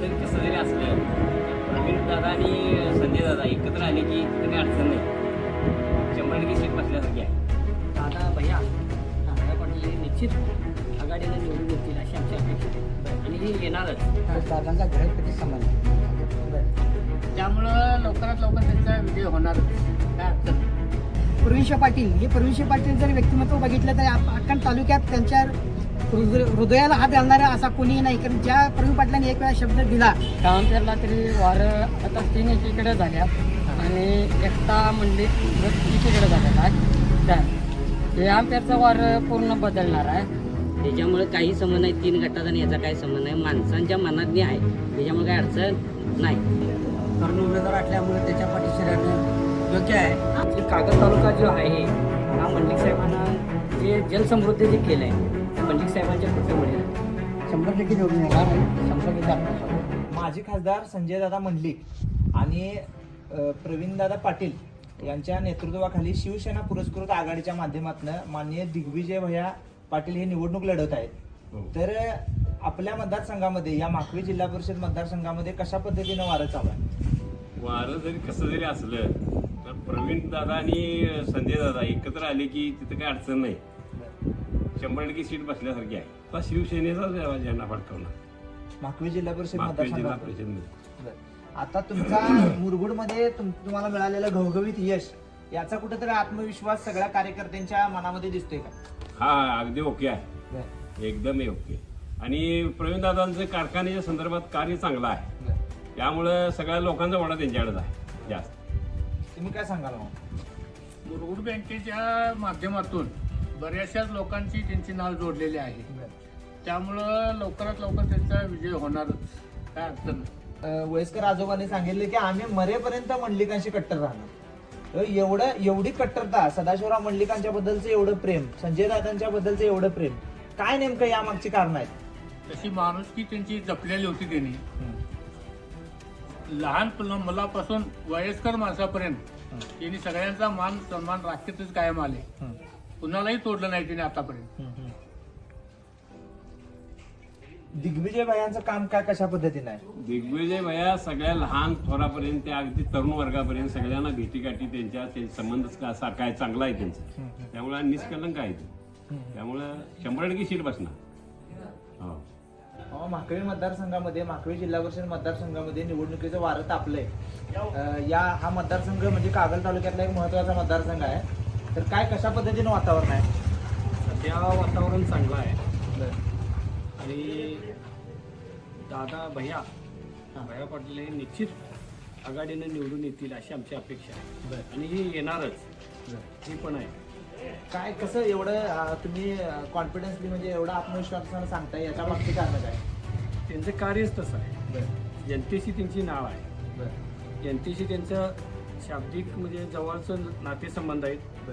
जरी कसं जरी असलं प्रवीण दादा आणि संजय दादा एकत्र आले की तिथे काही अडचण नाही. शंभर टक्के सीट बसल्यासारखी आहे. दादा भैया दादा पाटील निश्चित आघाडीला निवडून येतील अशी आमची अपेक्षा आहे. आणि हे येणारच. दादांचा घरपती संबंध त्यामुळं लवकरात लवकर त्यांचा विजय होणारच. काय अडचण. प्रवीणशे पाटील हे प्रवीणशे पाटील जर व्यक्तिमत्व बघितलं तर आप- अक्कल तालुक्यात त्यांच्या हृदयाला हात घालणारा असा कोणीही नाही. कारण ज्या प्रवीण पाटलांनी एक वेळा शब्द दिला कामतेरला तरी वारं आता तीन एकीकडे झाल्या. आणि एकटा मंडळी एकीकडे झालेला आहे त्या- हे आमपेरचा वारं पूर्ण बदलणार आहे. त्याच्यामुळे काही संबंध नाही. तीन गटात आणि याचा काही संबंध नाही. माणसांच्या मनात बी आहे. त्याच्यामुळे काही अडचण नाही. तरुण उमेदवार असल्यामुळे त्याच्या पाठीशी राहणं योग्य आहे. कागद तालुका जो आहे हा मंडलिक साहेबांना जे जलसमृद्धी जे केलं आहे आहे. शंभर टक्के निवडून येणार आणि शंभर टक्के माजी खासदार संजयदादा मंडलिक आणि प्रवीणदादा पाटील यांच्या नेतृत्वाखाली शिवसेना पुरस्कृत आघाडीच्या माध्यमातून माननीय दिग्विजय भैया पाटील हे निवडणूक लढवत आहेत. तर अ, आपल्या मतदारसंघामध्ये या माखवी जिल्हा परिषद मतदारसंघामध्ये कशा पद्धतीनं वारं चालू आहे? वारं जरी कसं जरी असलं तर प्रवीण दादा आणि संजय दादा एकत्र आले की तिथं काही अडचण नाही. शंभर टक्के सीट बसल्यासारखी आहे. आता शिवसेनेचा झेंडा फडकवणार माखवी जिल्हा परिषद जिल्हा परिषदमध्ये बरं. आता तुमचा मुरगुडमध्ये तुम तुम्हाला मिळालेलं घवघवीत यश याचा कुठेतरी आत्मविश्वास सगळ्या कार्यकर्त्यांच्या मनामध्ये दिसतोय का? हा अगदी ओके आहे. एकदम ओके. आणि प्रवीण दादांचं कारखान्याच्या संदर्भात कार्य चांगलं आहे. त्यामुळं सगळ्या लोकांचा वाडा त्यांच्याकडेच आहे जास्त. तुम्ही काय सांगाल मग? मुरगुड बँकेच्या माध्यमातून बऱ्याचशाच लोकांची त्यांची नाव जोडलेली आहे. त्यामुळं लवकरात लवकर त्यांचा विजय होणारच. काय अडचण नाही. अ, वयस्कर आजोबांनी सांगितले की आम्ही मरेपर्यंत मंडलिकांशी कट्टर राहणार. तर एवढं एवढी कट्टरता सदाशिवराव मंडलिकांच्या बद्दलचं एवढं प्रेम संजय दादांच्या बद्दलचं एवढं प्रेम काय नेमकं यामागची कारण आहेत? तशी माणुसकी त्यांची जपलेली होती त्यांनी. लहान मुलं- मुलापासून वयस्कर माणसापर्यंत त्यांनी सगळ्यांचा मान सन्मान राखतच कायम आले. कुणालाही तोडलं नाही त्यांनी आतापर्यंत. दिग्विजय भायांचं काम काय कशा पद्धतीनं आहे? दिग्विजय भया सगळ्या लहान थोरापर्यंत ते अगदी तरुण वर्गापर्यंत सगळ्यांना भेटीगाठी त्यांच्या ते संबंध का- सारखा आहे चांगला आहे त्यांचा. त्यामुळे निष्कलंक आहे ते. त्यामुळं शंभर टक्के सीट बसणार. हो. अहो, माकळी मतदारसंघामध्ये माकळी जिल्हा परिषद मतदारसंघामध्ये निवडणुकीचं वारं तापलंय. अ, या हा मतदारसंघ म्हणजे कागल तालुक्यातला एक महत्त्वाचा मतदारसंघ आहे. तर काय कशा पद्धतीनं वातावरण आहे? सध्या वातावरण चांगलं आहे. आणि दादा भैया भैया पाटील हे निश्चित आघाडीनं निवडून येतील अशी आमची अपेक्षा आहे. आणि हे येणारच. हे पण आहे. काय कसं एवढं तुम्ही कॉन्फिडन्सली म्हणजे एवढं आत्मविश्वासानं सांगताय याच्या मागची कारण काय? त्यांचं कार्यच तसं आहे. जनतेशी त्यांची नाळ आहे. जनतेशी त्यांचं शाब्दिक म्हणजे जवळचं नातेसंबंध आहेत.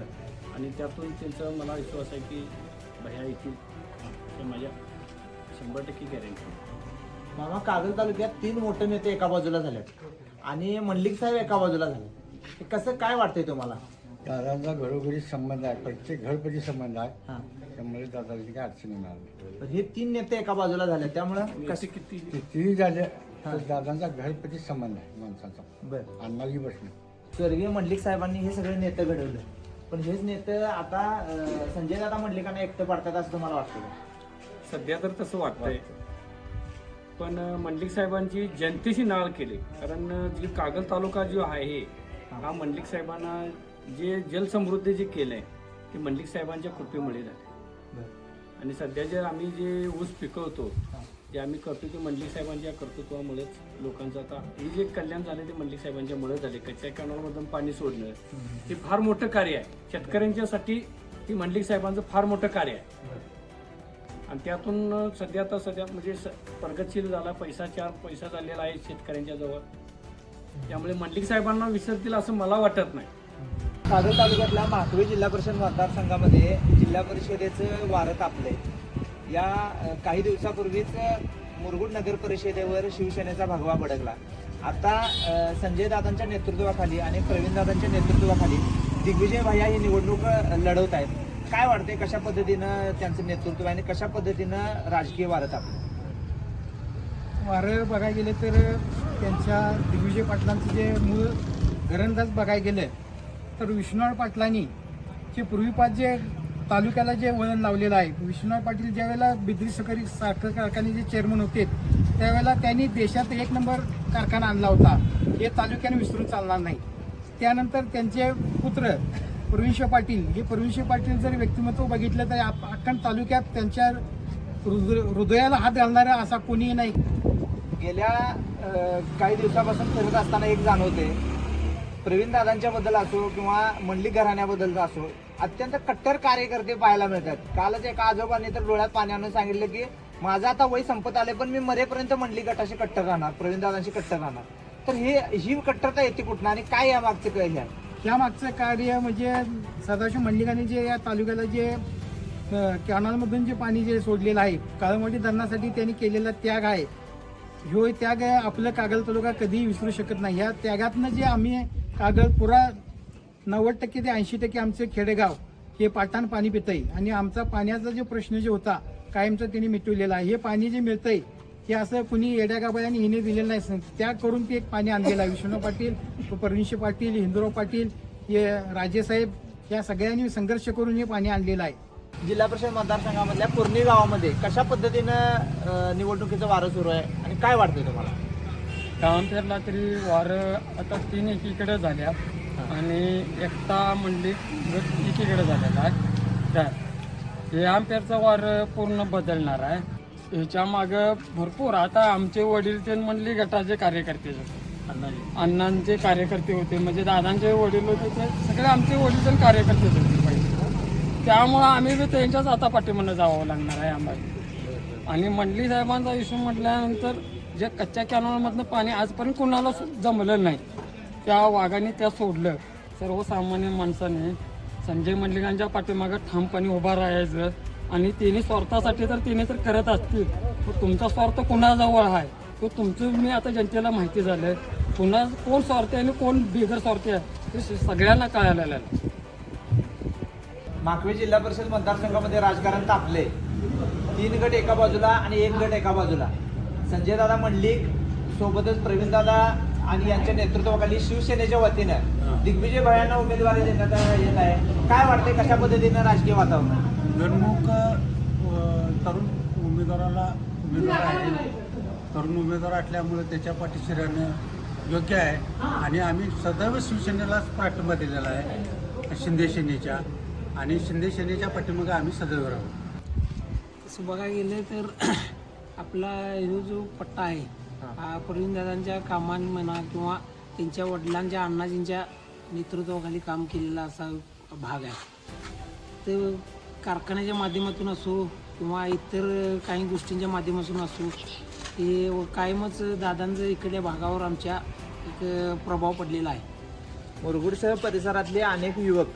आणि त्यातून त्यांचा मला विश्वास आहे की भैया येतील. माझ्या शंभर टक्के गॅरंटी मामा कागल तालुक्यात तीन मोठे नेते एका बाजूला झालेत. आणि मंडलिक साहेब एका बाजूला झाले हे कसं काय वाटतंय तुम्हाला? दादांचा घरोघरी संबंध आहे प्रत्येक घरपती संबंध आहे. हा. त्यामुळे दादाची काय अडचण येणार नाही. तर हे तीन नेते एका बाजूला झाले त्यामुळं कसे किती? कितीही झाले. तर दादांचा घरपती संबंध आहे माणसाचा. बरं. अन्नाची प्रश्न स्वर्गीय मंडलिक साहेबांनी हे सगळे नेते घडवले. पण हेच नेते आता अं, संजय दादा मंडलिकांना एकटं पाडतात असं तुम्हाला वाटतं का? सध्या तर तसं वाटतंय. पण मंडलिक साहेबांची जनतेशी नाळ केली. कारण जे कागल तालुका जो आहे हा मंडलिक साहेबांना जे जलसमृद्धी जे केलंय ते मंडलिक साहेबांच्या कृपेमुळे झाले. आणि सध्या जे आम्ही जे ऊस पिकवतो जे आम्ही करतो ते मंडलिक साहेबांच्या कर्तृत्वामुळेच लोकांचं आता हे जे कल्याण झाले ते मंडलिक साहेबांच्या मुळे झाले. कच्च्या कॅनॉलमधून पाणी सोडणं हे फार मोठं कार्य आहे. शेतकऱ्यांच्यासाठी ही मंडलिक साहेबांचं फार मोठं कार्य आहे. आणि त्यातून सध्या आता सध्या म्हणजे स- प्रगतशील झाला पैसा चार पैसा झालेला आहे शेतकऱ्यांच्या जवळ. त्यामुळे मंडलिक साहेबांना विसरतील असं मला वाटत नाही. कागल तालुक्यातल्या माकवी जिल्हा परिषद मतदारसंघामध्ये जिल्हा परिषदेचं वारं तापले या काही दिवसापूर्वीच मुरगुड नगर परिषदेवर शिवसेनेचा भगवा भडकला. आता संजय दादांच्या नेतृत्वाखाली आणि प्रवीण दादांच्या नेतृत्वाखाली दिग्विजय भैया ही निवडणूक लढवत आहेत काय वाटतंय कशा पद्धतीनं त्यांचं नेतृत्व आणि कशा पद्धतीनं राजकीय वारं आपलं वारं बघायला गेले तर त्यांच्या दिग्विजय पाटलांचं जे मूळ घरंदाज बघायला गेलं तर विष्णुराव पाटलांनी जे पूर्वीपास जे तालुक्याला जे वळण लावलेलं आहे विष्णुराव पाटील ज्यावेळेला बिद्री सकरी साखर कारखाने जे चेअरमन होते त्यावेळेला त्यांनी देशात एक नंबर कारखाना आणला होता. हे तालुक्याने विसरून चालणार नाही. त्यानंतर त्यांचे पुत्र प्रवीणशिव पाटील. हे प्रवीणशिव पाटील जर व्यक्तिमत्व बघितलं तर आप- तालुक्यात त्यांच्या हृदयाला हात घालणारा असा कोणीही नाही. गेल्या काही दिवसापासून फिरत असताना एक जाणवते प्रवीण दादांच्याबद्दल असो किंवा मंडली घराण्याबद्दल असो अत्यंत कट्टर कार्यकर्ते पाहायला मिळतात. कालच एका आजोबांनी तर डोळ्यात पाण्यानं सांगितलं की माझं आता वय संपत आले पण मी मरेपर्यंत मंडली गटाशी कट्टर राहणार प्रवीण दादांशी कट्टर राहणार. तर हे ही कट्टरता येते कुठनं आणि काय या मागचं काय त्यामागचं कार्य म्हणजे सदाशिव मंडलिकांनी जे या तालुक्याला जे कॅनॉलमधून जे पाणी जे सोडलेलं आहे काळमोठी धरणासाठी त्यांनी केलेला त्याग आहे ह्यो त्याग आपलं कागल तालुका कधीही विसरू शकत नाही. ह्या त्यागातनं जे आम्ही कागल पुरा नव्वद टक्के ते ऐंशी टक्के आमचे खेडेगाव हे पाटाण पाणी पितंय. आणि आमचा पाण्याचा जो प्रश्न जो होता कायमचा त्यांनी मिटवलेला आहे. हे पाणी जे मिळतंय हे असं कुणी येड्या गाबाळ्याने हिने दिलेलं नाही त्या करून ते एक पाणी आणलेलं आहे. विष्णू पाटील परविंशी पाटील हिंदुराव पाटील हे राजेसाहेब या सगळ्यांनी संघर्ष करून हे पाणी आणलेलं आहे. जिल्हा परिषद मतदारसंघामधल्या पूर्णी गावामध्ये कशा पद्धतीनं निवडणुकीचं वारं सुरू आहे आणि काय वाटतंय तुम्हाला? गावंपेरला तरी वारं आता तीन एकीकडे झाल्या आणि एकटा मंडळी एकीकडे झालेला आहे काय हे आमपेरचं वारं पूर्ण बदलणार आहे. ह्याच्या मागं भरपूर. आता आमचे वडील ते मंडली गटाचे कार्यकर्ते होते. अण्णांचे. कार्यकर्ते होते. म्हणजे दादांचे वडील होते ते. सगळे आमचे वडील पण कार्यकर्तेच होते पहिले. त्यामुळं आम्ही बी त्यांच्याच आता पाठीमागं जावं लागणार आहे आम्हाला. आणि मंडली साहेबांचा इश्यू म्हटल्यानंतर जे कच्च्या कॅनॉलमधनं पाणी आजपर्यंत कोणाला सु- जमलं नाही त्या वाघाने त्या सोडलं. सर्वसामान्य माणसाने संजय मंडलिकांच्या पाठीमागं ठामपणे उभा राहायचं. आणि तिने स्वार्थासाठी तर तिने तर करत असतील. पण तुमचा स्वार्थ कुणाजवळ आहे? तो तुमचं मी आता जनतेला माहिती झालं पुन्हा कोण स्वार्थी आहे आणि कोण बिगर स्वार्थी आहे? ते सगळ्यांना कळालेलं आहे माखवे जिल्हा परिषद मतदारसंघामध्ये राजकारण तापले. तीन गट एका बाजूला आणि एक गट एका बाजूला. संजय दादा मंडलिक सोबतच प्रवीण दादा आणि यांच्या नेतृत्वाखाली शिवसेनेच्या वतीनं दिग्विजय भयांना उमेदवारी देण्यात येत आहे. काय वाटतंय कशा पद्धतीनं राजकीय वातावरण? आहे? गणमुख अ, तरुण उमेदवाराला उमेदवार आहे. तरुण उमेदवार असल्यामुळे त्याच्या पाठीशी राहणं योग्य आहे. आणि आम्ही सदैव शिवसेनेलाच पाठिंबा दिलेला आहे शिंदे सेनेच्या. आणि शिंदे सेनेच्या पाठीमागे आम्ही सदैव राहू. तसं बघायला गेलं तर आपला ह्यो जो पट्टा आहे हा. प्रवीणदादांच्या कामांनी म्हणा किंवा त्यांच्या वडिलांच्या अण्णाजींच्या नेतृत्वाखाली काम केलेला असा भाग आहे. ते कारखान्याच्या माध्यमातून असो किंवा इतर काही गोष्टींच्या माध्यमातून असो हे कायमच दादांचं इकडल्या भागावर आमच्या एक प्रभाव पडलेला आहे. मुरगुडसह परिसरातले अनेक युवक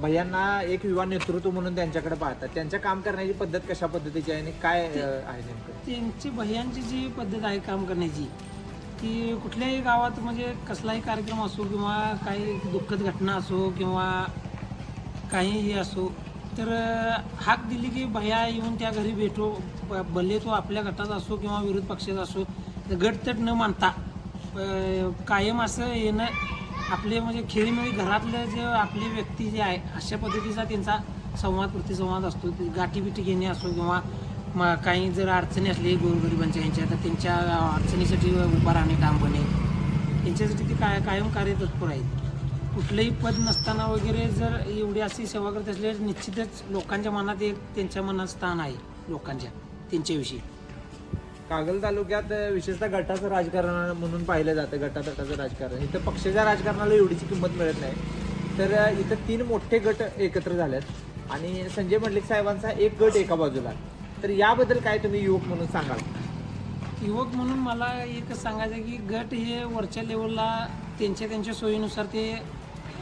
भैयांना एक युवा नेतृत्व म्हणून त्यांच्याकडे पाहतात. त्यांच्या काम करण्याची पद्धत कशा पद्धतीची आहे आणि काय आहे नेमकं? त्यांची भैयांची जी पद्धत आहे काम करण्याची की कुठल्याही गावात म्हणजे कसलाही कार्यक्रम असो किंवा काही दुःखद घटना असो किंवा काहीही असो तर हाक दिली की भैया येऊन त्या घरी भेटो. ब- भले तो आपल्या गटात असो किंवा विरोध पक्षाचा असो गटतट न मानता कायम असं येणं आपले म्हणजे खेळीमेळी घरातलं जे आपली व्यक्ती जे आहे अशा पद्धतीचा त्यांचा संवाद प्रतिसंवाद असतो. ते गाठीबिटी घेणे असो किंवा म काही जर अडचणी असली गोरगरिबांच्या यांच्या तर त्यांच्या अडचणीसाठी उभा राहणे काम बने त्यांच्यासाठी ते काय कायम कार्य तत्पर आहेत कुठलंही पद नसताना वगैरे जर एवढी अशी सेवा करत असले निश्चितच लोकांच्या मनात एक त्यांच्या मनात स्थान आहे लोकांच्या त्यांच्याविषयी. कागल तालुक्यात विशेषतः गटाचं राजकारण म्हणून पाहिलं जातं गटातटाचं राजकारण. इथं पक्षाच्या राजकारणाला एवढीची किंमत मिळत नाही. तर इथं तीन मोठे गट एकत्र झालेत आणि संजय मंडलिक साहेबांचा एक गट एका बाजूला. तर याबद्दल काय तुम्ही युवक म्हणून सांगाल? युवक म्हणून मला एकच सांगायचं आहे की गट हे वरच्या लेवलला त्यांच्या त्यांच्या सोयीनुसार ते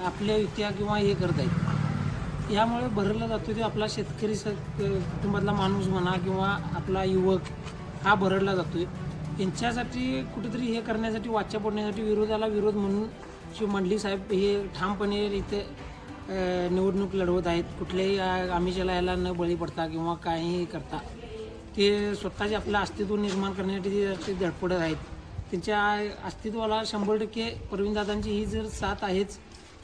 आपल्या युत्या किंवा हे करत आहेत यामुळे भरला जातो ते आपला शेतकरी स कुटुंबातला माणूस म्हणा किंवा आपला युवक हा भरडला जातोय. यांच्यासाठी कुठेतरी हे करण्यासाठी वाचा पडण्यासाठी विरोधाला विरोध म्हणून श्री मंडली साहेब हे ठामपणे इथे निवडणूक लढवत आहेत. कुठल्याही आमिषाला याला न बळी पडता किंवा काहीही करता ते स्वतःचे आपलं अस्तित्व निर्माण करण्यासाठी जे ते धडपडत आहेत. त्यांच्या अस्तित्वाला शंभर टक्के प्रवीणदादांची ही जर साथ आहेच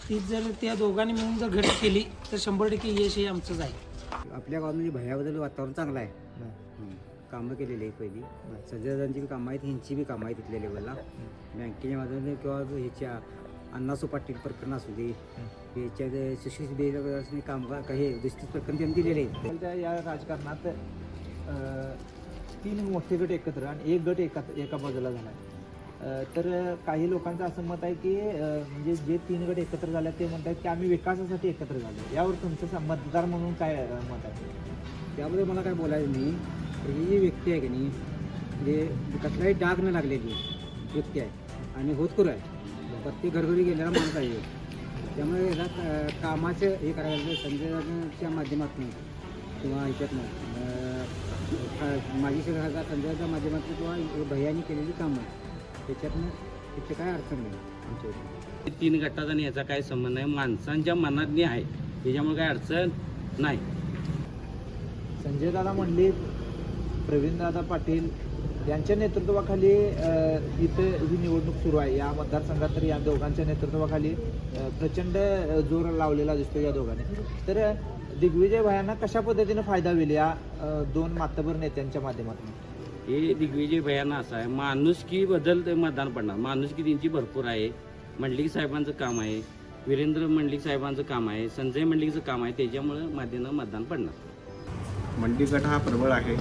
ती जर त्या दोघांनी मिळून जर घट केली तर शंभर टक्के यश हे आमचंच आहे आपल्या गावामध्ये भयाबद्दल वातावरण चांगलं आहे. कामं केलेली आहेत पहिली. संजयदांची बी कामं आहेत ह्यांची बी कामं आहेत तिथल्या लेवलला बँकेच्या माध्यमातून किंवा ह्याच्या अण्णासो पाटील प्रकरण असू दे ह्याच्या सुशिक्षित बेरोजगार कामगार काही दुसरीच प्रकरण त्यांनी दिलेले आहेत. त्या या राजकारणात तीन मोठे गट एकत्र आणि एक गट एका एका बाजूला झाला तर काही लोकांचं असं मत आहे की म्हणजे जे तीन गट एकत्र झाले ते म्हणतात की आम्ही विकासासाठी एकत्र झालो यावर तुमचं मतदार म्हणून काय मत आहे? त्यामध्ये मला काय बोलायचं नाही. ही जी व्यक्ती आहे की नाही म्हणजे कसलाही डाग न लागलेली व्यक्ती आहे आणि होतकुर आहे. प्रत्येक घरघरी गेलेला माणूस आहे. त्यामुळे याला कामाचं हे करायला लागलं संजयच्या माध्यमातून किंवा ह्याच्यातनं अं, का- माजी खासदार माध्यमातून किंवा भैयानी केलेली कामं. त्याच्यातनं त्याची काय अडचण नाही आमच्या इथे. तीन गटाचा आणि याचा काही संबंध नाही. माणसांच्या मनातली आहे त्याच्यामुळे काही अडचण नाही. संजयदादा म्हणले प्रवीणदादा पाटील यांच्या नेतृत्वाखाली इथं ही निवडणूक सुरू आहे. या मतदारसंघात तर या दोघांच्या नेतृत्वाखाली प्रचंड जोर लावलेला दिसतो या दोघांनी. तर दिग्विजय भायांना कशा पद्धतीने फायदा होईल या दोन मातबर नेत्यांच्या माध्यमातून? हे दिग्विजय भयानं असं आहे. माणुसकी बदल ते मतदान पडणार. माणुसकी त्यांची भरपूर आहे. मंडलिक साहेबांचं काम आहे. वीरेंद्र मंडलिक साहेबांचं काम आहे. संजय मंडलिकचं काम आहे. त्याच्यामुळं माध्यनं मतदान पडणार. मंडलिक गट हा प्रबळ आहे.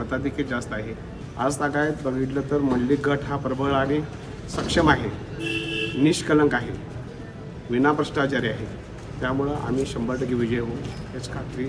मताधिक्य जास्त आहे. आज तागायत बघितलं तर मंडलिक गट हा प्रबळ आणि सक्षम आहे. निष्कलंक आहे. विना भ्रष्टाचारी आहे. त्यामुळं आम्ही शंभर टक्के विजय होऊ. याच खात्री